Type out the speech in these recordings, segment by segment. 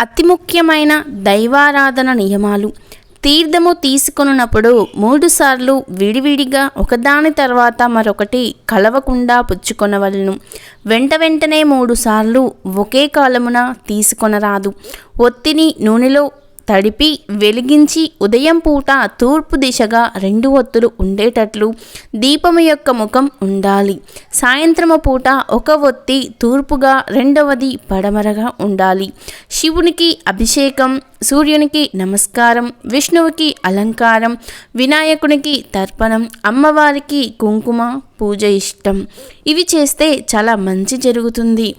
అతి ముఖ్యమైన దైవారాధన నియమాలు. తీర్థము తీసుకొనున్నప్పుడు మూడుసార్లు విడివిడిగా ఒకదాని తర్వాత మరొకటి కలవకుండా పుచ్చుకొనవలను. వెంట వెంటనే మూడుసార్లు ఒకే కాలమున తీసుకొనరాదు. ఒత్తిని నూనెలో తడిపి వెలిగించి ఉదయం పూట తూర్పు దిశగా రెండు ఒత్తులు ఉండేటట్లు దీపము యొక్క ముఖం ఉండాలి. సాయంత్రము పూట ఒక ఒత్తి తూర్పుగా రెండవది పడమరగా ఉండాలి. శివునికి అభిషేకం సూర్యునికి నమస్కారం విష్ణువుకి అలంకారం వినాయకునికి తర్పణం అమ్మవారికి కుంకుమ పూజ ఇష్టం. ఇవి చేస్తే చాలా మంచి జరుగుతుంది.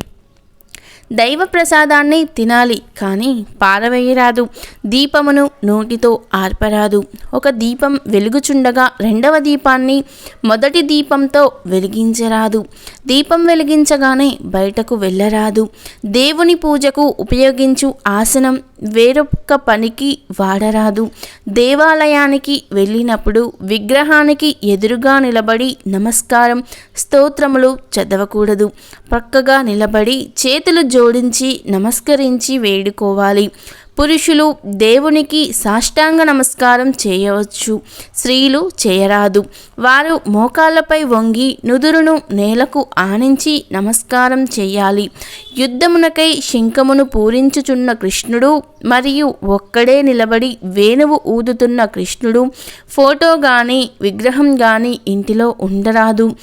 దైవ ప్రసాదాన్ని తినాలి కానీ పారవేయరాదు. దీపమును నోటితో ఆర్పరాదు. ఒక దీపం వెలుగుచుండగా రెండవ దీపాన్ని మొదటి దీపంతో వెలిగించరాదు. దీపం వెలిగించగానే బయటకు వెళ్ళరాదు. దేవుని పూజకు ఉపయోగించు ఆసనం వేరొక పనికి వాడరాదు. దేవాలయానికి వెళ్ళినప్పుడు విగ్రహానికి ఎదురుగా నిలబడి నమస్కారం స్తోత్రములు చదవకూడదు. పక్కగా నిలబడి చేతులు జోడించి నమస్కరించి వేడుకోవాలి. పురుషులు దేవునికి సాష్టాంగ నమస్కారం చేయవచ్చు. స్త్రీలు చేయరాదు. వారు మోకాళ్ళపై వంగి నుదురును నేలకు ఆనించి నమస్కారం చేయాలి. యుద్ధమునకై శంఖమును పూరించుచున్న కృష్ణుడు మరియు ఒక్కడే నిలబడి వేణువు ఊదుతున్న కృష్ణుడు ఫోటో గాని విగ్రహం గాని ఇంటిలో ఉండరాదు.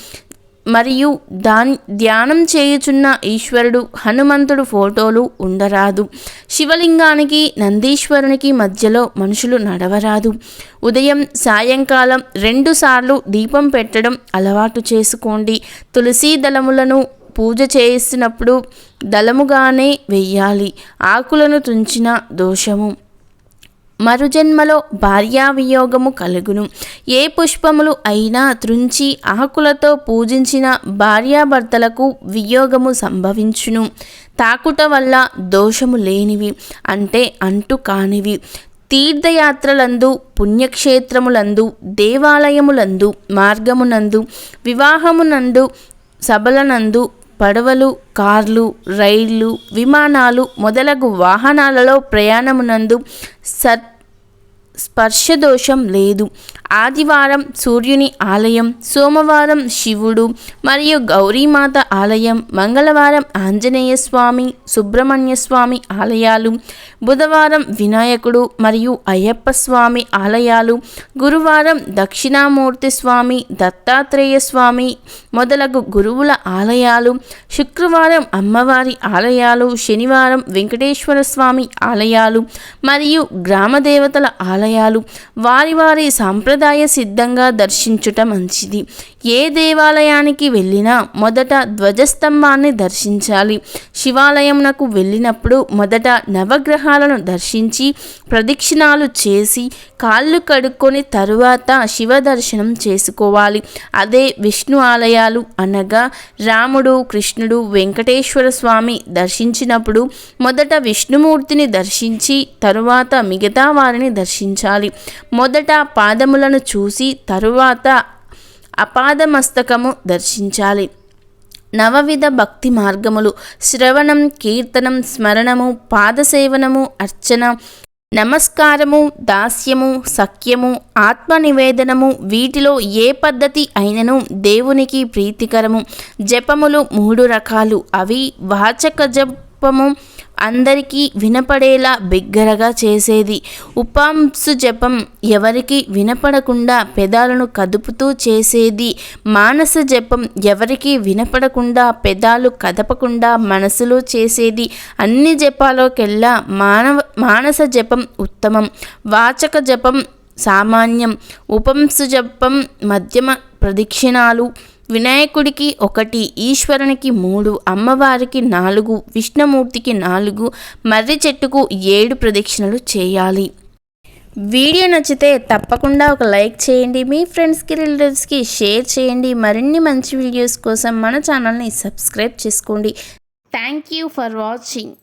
మరియు దాన్ ధ్యానం చేయుచున్న ఈశ్వరుడు హనుమంతుడు ఫోటోలు ఉండరాదు. శివలింగానికి నందీశ్వరునికి మధ్యలో మనుషులు నడవరాదు. ఉదయం సాయంకాలం రెండుసార్లు దీపం పెట్టడం అలవాటు చేసుకోండి. తులసీ దళములను పూజ చేస్తున్నప్పుడు దళముగానే వెయ్యాలి. ఆకులను తుంచిన దోషము. మరుజన్మలో భార్యావియోగము కలుగును. ఏ పుష్పములు అయినా త్రుంచి ఆకులతో పూజించిన భార్యాభర్తలకు వియోగము సంభవించును. తాకుట వల్ల దోషము లేనివి అంటే అంటు కానివి. తీర్థయాత్రలందు పుణ్యక్షేత్రములందు దేవాలయములందు మార్గమునందు వివాహమునందు సభలనందు పడవలు కార్లు రైళ్ళు విమానాలు మొదలగు వాహనాలలో ప్రయాణమునందు సత్ స్పర్శదోషం లేదు. ఆదివారం సూర్యుని ఆలయం సోమవారం శివుడు మరియు గౌరీమాత ఆలయం మంగళవారం ఆంజనేయ స్వామి సుబ్రహ్మణ్య స్వామి ఆలయాలు బుధవారం వినాయకుడు మరియు అయ్యప్ప స్వామి ఆలయాలు గురువారం దక్షిణామూర్తి స్వామి దత్తాత్రేయ స్వామి మొదలగు గురువుల ఆలయాలు శుక్రవారం అమ్మవారి ఆలయాలు శనివారం వెంకటేశ్వర స్వామి ఆలయాలు మరియు గ్రామదేవతల ఆలయాలు వారి వారి సాంప్రదాయ సిద్ధంగా దర్శించుట మంచిది. ఏ దేవాలయానికి వెళ్ళినా మొదట ధ్వజస్తంభాన్ని దర్శించాలి. శివాలయంనకు వెళ్ళినప్పుడు మొదట నవగ్రహాలను దర్శించి ప్రదక్షిణాలు చేసి కాళ్ళు కడుక్కొని తరువాత శివ దర్శనం చేసుకోవాలి. అదే విష్ణు ఆలయాలు అనగా రాముడు కృష్ణుడు వెంకటేశ్వర స్వామి దర్శించినప్పుడు మొదట విష్ణుమూర్తిని దర్శించి తరువాత మిగతా వారిని దర్శించాలి మొదట పాదములను చూసి తరువాత అపాదమస్తకము దర్శించాలి. నవవిధ భక్తి మార్గములు శ్రవణం కీర్తనం స్మరణము పాదసేవనము అర్చన నమస్కారము దాస్యము సఖ్యము ఆత్మ నివేదనము వీటిలో ఏ పద్ధతి అయినను దేవునికి ప్రీతికరము. జపములు మూడు రకాలు. అవి వాచక జపము అందరికీ వినపడేలా బిగ్గరగా చేసేది. ఉపాంసు జపం ఎవరికి వినపడకుండా పెదాలను కదుపుతూ చేసేది. మానస జపం ఎవరికి వినపడకుండా పెదాలు కదపకుండా మనసులో చేసేది. అన్ని జపాలోకెల్లా మానవ మానస జపం ఉత్తమం. వాచక జపం సామాన్యం. ఉపంసు జపం మధ్యమ ప్రదక్షిణాలు. వినాయకుడికి ఒకటి ఈశ్వరునికి మూడు అమ్మవారికి నాలుగు విష్ణుమూర్తికి నాలుగు మర్రి చెట్టుకు ఏడు ప్రదక్షిణలు చేయాలి. వీడియో నచ్చితే తప్పకుండా ఒక లైక్ చేయండి మీ ఫ్రెండ్స్కి రిలేటివ్స్కి షేర్ చేయండి మరిన్ని మంచి వీడియోస్ కోసం మన ఛానల్ని సబ్స్క్రైబ్ చేసుకోండి. Thank you for watching.